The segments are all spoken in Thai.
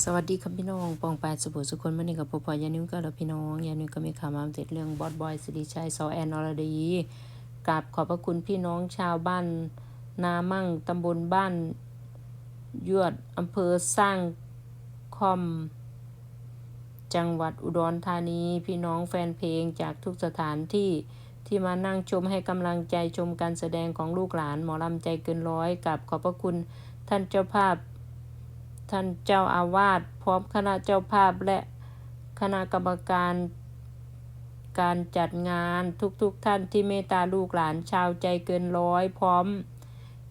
สวัสดีครับพี่น้องปองปายสุบุสุคนวันนี้กับพ่อพอยานิวก็แล้วพี่น้องยานิวก็มีข่าวมาอัปเดเรื่องบอสบอยสิริชัยซอแอนอรดีกราบขอบพระคุณพี่น้องชาวบ้าน นามั่งตำบลบ้าน ยวดอำเภอสร้างคอม จังหวัดอุดรธานีพี่น้องแฟนเพลงจากทุกสถานที่ที่มานั่งชมให้กำลังใจชมการแสดงของลูกหลานหมอลำใจเกินร้อยกับขอบพระคุณท่านเจ้าภาพ ท่านเจ้าอาวาสพร้อมคณะเจ้าภาพและคณะกรรมการการจัดงานทุกๆทท่านที่เมตตาลูกหลานชาวใจเกินร้อยพร้อม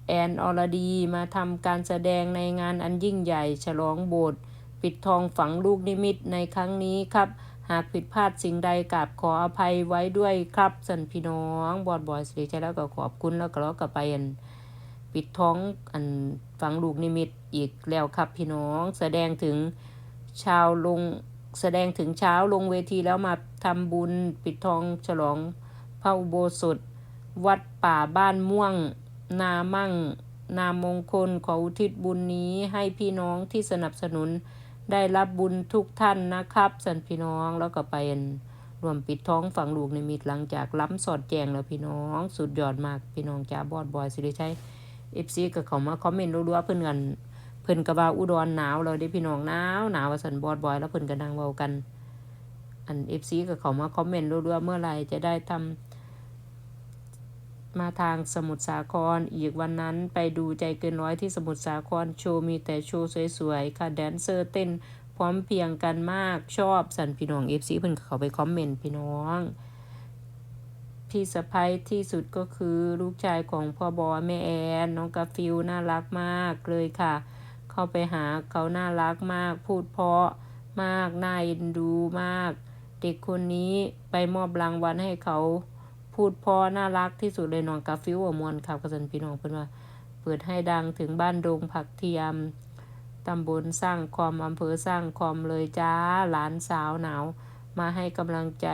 แอนอรดีมาทำการแสดงในงานอันยิ่งใหญ่ ฉลองโบสถ์ปิดทองฝังลูกนิมิตในครั้งนี้ครับ หากผิดพลาดสิ่งใดกับขออภัยไว้ด้วยครับสันพี่น้อง บอดบอยสิริชัยแล้วก็ขอบคุณแล้วก็แล้วก็ไปอัน ปิดท้องอันฝังลูกนิมิตอีกแล้วครับพี่น้องแสดงถึงชาวลงแสดงถึงเช้าลงเวทีแล้วมาทำบุญปิดทองฉลองพระอุโบสถ วัดป่าบ้านม่วง นามั่ง นามมงคลขออุทิศบุญนี้ให้พี่น้องที่สนับสนุนได้รับบุญทุกท่านนะครับสันพี่น้องแล้วก็ไปรวมปิดท้องฝังลูกในมิตหลังจากล้ำสอดแจงแล้วพี่น้อง สุดยอดมากพี่น้องจ้าบอดบอยสิริชัย เอฟซีก็เขามาคอมเมนต์รัวๆเพิ่นกันเพิ่นก็ว่าอุดรหนาวเลยเด้พี่น้องหนาวหนาวว่าสันบอดบอยแล้วเพิ่นก็นั่งเว้ากัน อันเอฟซีก็เขามาคอมเมนต์รัวๆเมื่อไหร่จะได้ทำมาทางสมุทรสาครอีกวันนั้นไปดูใจเกินร้อยที่สมุทรสาครโชว์มีแต่โชว์สวยๆค่ะแดนเซอร์เต้นพร้อมเพียงกันมากชอบสันพี่น้องเอฟซีเพิ่นก็เขาไปคอมเมนต์พี่น้อง พี่สะพ้ยที่สุดก็คือลูกชายของพ่อบอแม่แอนน้องกาฟิลน่ารักมากเลยค่ะ เข้าไปหาเขาน่ารักมาก พูดเพาะมากน่าเอ็นดูมาก เด็กคนนี้ไปมอบรางวัลให้เขาพูดเพาะน่ารักที่สุดเลยน้องกาฟิลว่ามวนครับกระสันพี่น้องเพิ่นว่า เปิดให้ดังถึงบ้านดงผักเทียมตำบลสร้างคอมอำเภอสร้างคอมเลยจ้าหลานสาวหนาว มาให้กำลังใจ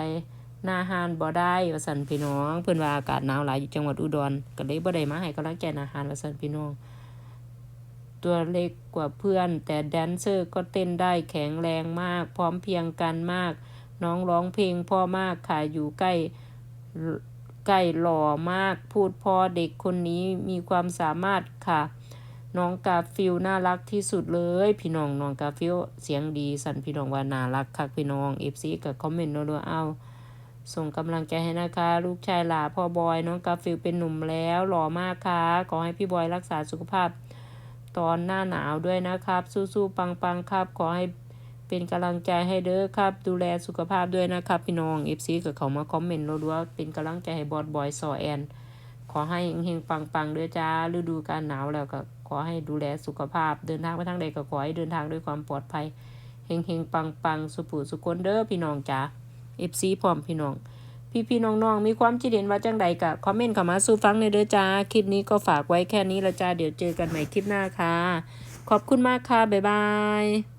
หน้าฮานบ่ได้ว่าสันพี่น้อง เพิ่อนว่าอากาศหนาวหลายอยู่จังหวัดอุดรก็เลยบ่ได้มาให้กำลังใจหน้าฮานว่าสันพี่น้อง ตัวเล็กกว่าเพื่อน แต่แดนเซอร์ก็เต้นได้แข็งแรงมาก พร้อมเพียงกันมาก น้องร้องเพลงพ่อมากค่ะอยู่ใกล้ใกล้หล่อมากพูดพอเด็กคนนี้มีความสามารถค่ะ น้องกาฟิลน่ารักที่สุดเลย พี่น้องน้องกาฟิลเสียงดีสันพี่น้องว่าน่ารักคักพี่น้องเอฟซีกับคอมเมนต์รัวๆเอา ส่งกำลังใจให้นะคะ ลูกชายหลาพ่อบอย น้องกาฟิลเป็นหนุ่มแล้ว หล่อมากค่ะ ขอให้พี่บอยรักษาสุขภาพ ตอนหน้าหนาวด้วยนะครับ สู้ๆปังๆครับ ขอให้เป็นกำลังใจให้เด้อครับ ดูแลสุขภาพด้วยนะครับพี่น้องเอฟซีกับเขามาคอมเมนต์รัวๆเป็นกำลังใจให้บอสบอยสอแอน ขอให้เฮงๆปังๆเด้อจ้าฤดูการหนาวแล้วก็ขอให้ดูแลสุขภาพ เดินทางไปทางใดก็ขอให้เดินทางด้วยความปลอดภัยเฮงๆปังๆสุปุสุคนเด้อพี่น้องจ้า เอฟซีพร้อมพี่น้อง พี่พี่น้องๆ มีความคิดเห็นว่าจังใดกะคอมเมนต์เข้ามาสู่ฟังในเด้อจ้า คลิปนี้ก็ฝากไว้แค่นี้ละจ้า เดี๋ยวเจอกันใหม่คลิปหน้าค่ะ ขอบคุณมากค่ะ บ๊ายบาย